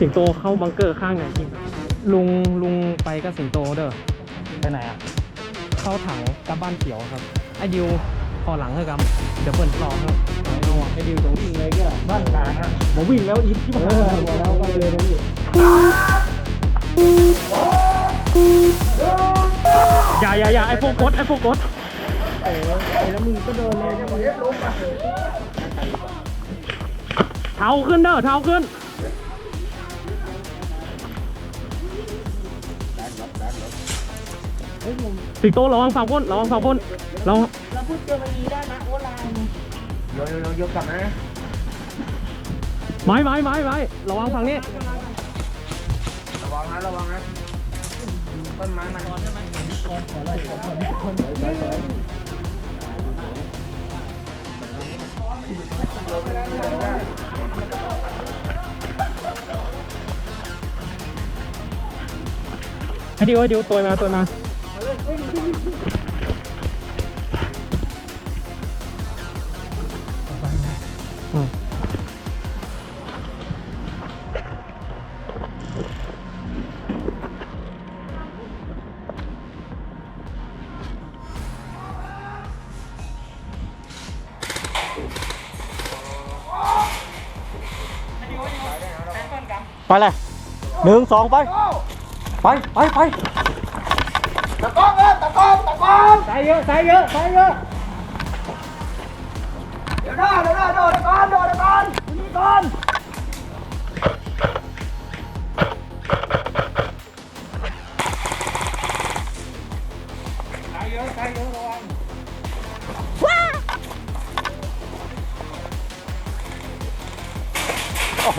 สิงโตเข้าบังเกอร์ข้างไหนจริงลุงลุงไปกับสิงโตเด้อไปไหนอะ เข้าถังกับบ้านเขียวครับไอ้ดิวพอหลังเถอะครับเดี๋ยวเปิดรอครับเอาไอ้ดิวตรงวิ่งเลยก็บ้านกลางอะผมวิ่งแล้วอีฟที่มาแล้วไปเลยนะพี่อย่าอย่าอย่าไอ้พวกกดไอ้พวกกดแล้วมึงก็เดินเลยเท้าขึ้นเด้อเท้าขึ้น สิงโตระวังฝั่งพ้นระวังฝั่งพ้นระวังเราพูดเจอมันนี้ได้นะโอ้ลายโยโยโยโยกลับนะไม้ไม้ไม้ไม้ระวังฝั่งนี้ระวังนะระวังนะต้นไม้มันให้ดิวให้ดิวตัวมาตัวมาอืม ไปเลยหนึ่งสองไป ไป ไป ไป Tà con ơi, tà con, tà con. Tay vô, tay vô, tay vô. Được rồi, được rồi, rồi, được con, rồi, được con Đi con. Tay vô, tay vô đâu anh Wow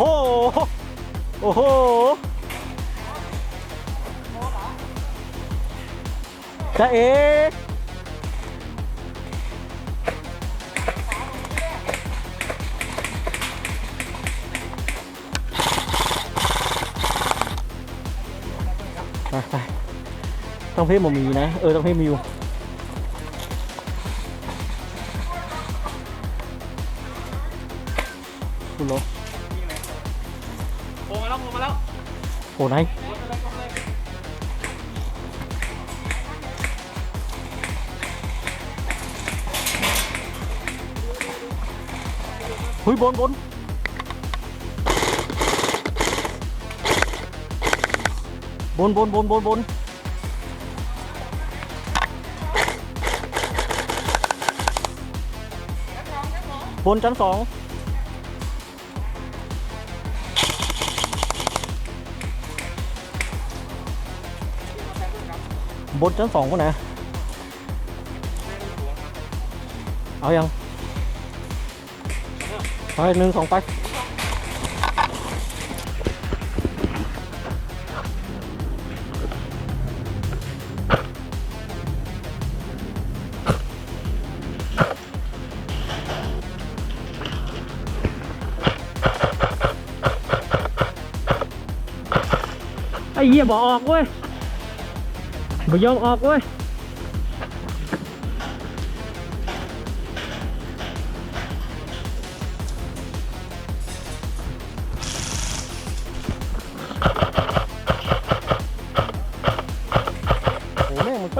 Oh, oh, oh. จ้าเอไปไปต้องเพ่หมมีนะ เออ ต้องเพ่มิวคุณลบโผล่มาแล้วโผล่มาแล้วโผล่ไหน Ui bốn bốn Bốn bốn bốn bốn bốn Bốn trăm sáu Bốn trăm sáu của nè. Ở không? ไปหนึ่งสองไปไอ้เหี้ยบอกออกเว้ยไม่ยอมออกเว้ย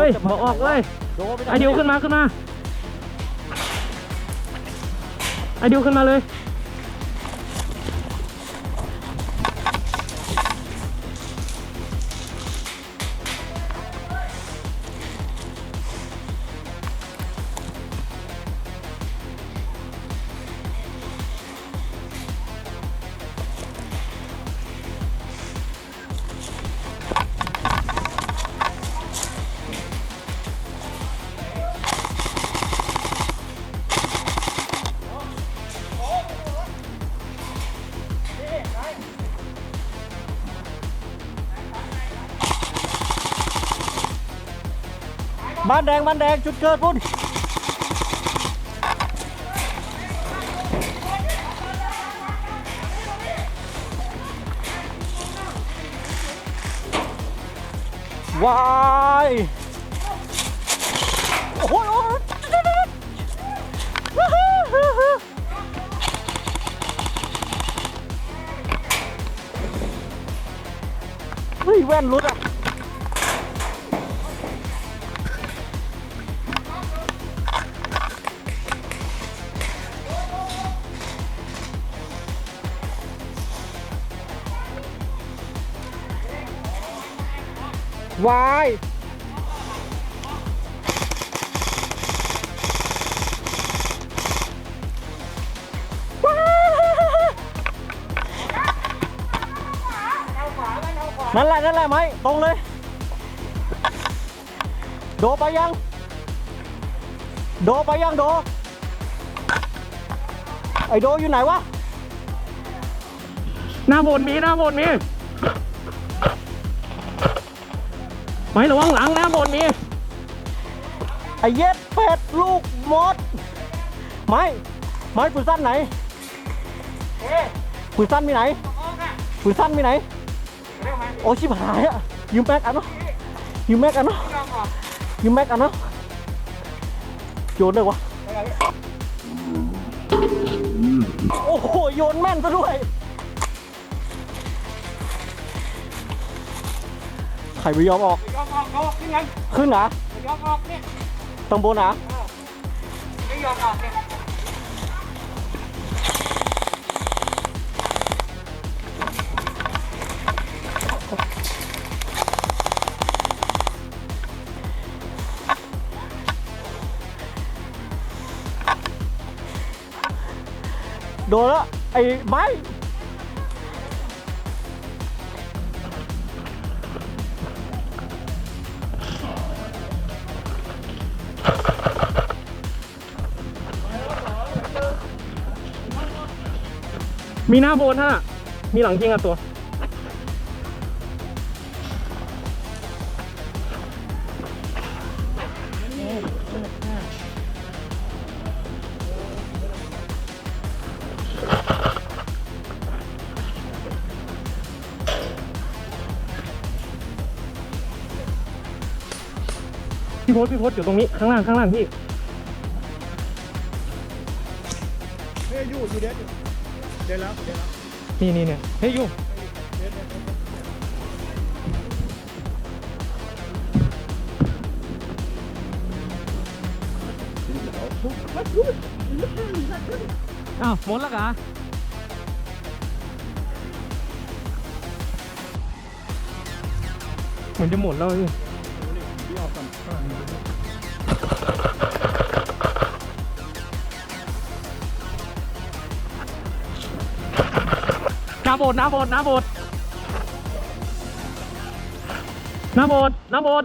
ยบอกออกเลยโดดไปไอเดียวขึ้นมาขึ้นมาไอเดียวขึ้นมาเลย บ้านแดงบ้านแดงจุดเกิดพุ่นวายโอ้โหโอ้โหฮ้ยแว่นรุดอะ วายนั่นแหละนั่นแหละไหมตรงเลย โดไปยัง โดไปยังโด ไอโดอยู่ไหนวะ หน้าบนมีหน้าบนมี ไม้ระวังหลังหน้าบนมีไอเย็ดเป็ดลูกมด ไม้ ไม้ปืนสั้นไหนปืนสั้นมีไหนปืนสั้นมีไหน โอ้ชิบหายอะยืมแม็กอันเนาะยืมแม็กอันเนาะยืมแม็กอันเนาะโยนเลยวะโอ้โหโยนแม่นซะด้วย ใครไม่ยอมออก ยอมออกยอมออกขึ้นยังขึ้นนะยอมออกเนี่ยตรงบนนะไม่ยอมออกเนี่ยโดนแล้วไอ้ไม้ มีหน้าโบนฮะมีหลังจริงอะตัว พี่โพสพี่โพสอยู่ตรงนี้ ข้างล่าง ข้างล่างพี่ เฮ้ยอยู่อยู่เด็ด เด็ดแล้วเด็ดแล้วนี่นี่เนี่ยเฮ้ยยูอ้าวหมดแล้วกะเหมือนจะหมดแล้วพี่หน้า โบดหน้าโบดหน้าโบดหน้าโบดหน้าโบด